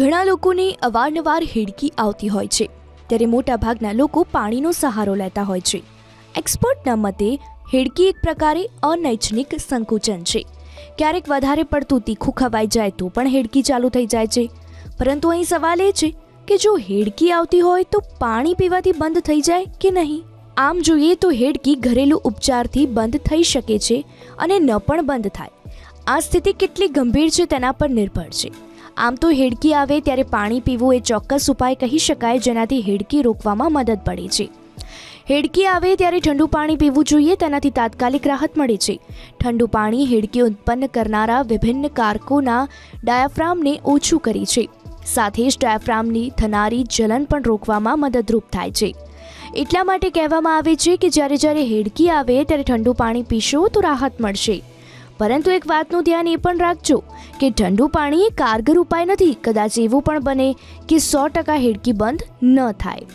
ઘણા લોકોને અવારનવાર હેડકી આવતી હોય છે. ત્યારે મોટાભાગના લોકો પાણીનો સહારો લેતા હોય છે. એક્સપર્ટના મતે, હેડકી એક પ્રકારે અનૈચ્છનિક સંકુચન છે. ક્યારેક વધારે પડતું તીખું ખવાઈ જાય તો પણ હેડકી ચાલુ થઈ જાય છે. પરંતુ અહીં સવાલ એ છે કે જો હેડકી આવતી હોય તો પાણી પીવાથી બંધ થઈ જાય કે નહીં? આમ જોઈએ તો હેડકી ઘરેલું ઉપચારથી બંધ થઈ શકે છે અને ન પણ બંધ થાય. આ સ્થિતિ કેટલી ગંભીર છે તેના પર નિર્ભર છે. આમ તો હેડકી આવે ત્યારે પાણી પીવું એ ચોક્કસ ઉપાય કહી શકાય, જેનાથી હેડકી રોકવામાં મદદ પડે છે. હેડકી આવે ત્યારે ઠંડુ પાણી પીવું જોઈએ, તેનાથી તાત્કાલિક રાહત મળે છે. ઠંડુ પાણી હેડકી ઉત્પન્ન કરનારા વિભિન્ન કારકોના ડાયાફ્રામને ઓછું કરે છે. સાથે જ ડાયાફ્રામની થનારી જલન પણ રોકવામાં મદદરૂપ થાય છે. એટલા માટે કહેવામાં આવે છે કે જ્યારે જ્યારે હેડકી આવે, ત્યારે ઠંડુ પાણી પીશો તો રાહત મળશે. પરંતુ એક વાતનું ધ્યાન એ પણ રાખજો કે ઠંડુ પાણી એ કારગર ઉપાય નથી. કદાચ એવું પણ બને કે સો ટકા હેડકી બંધ ન થાય.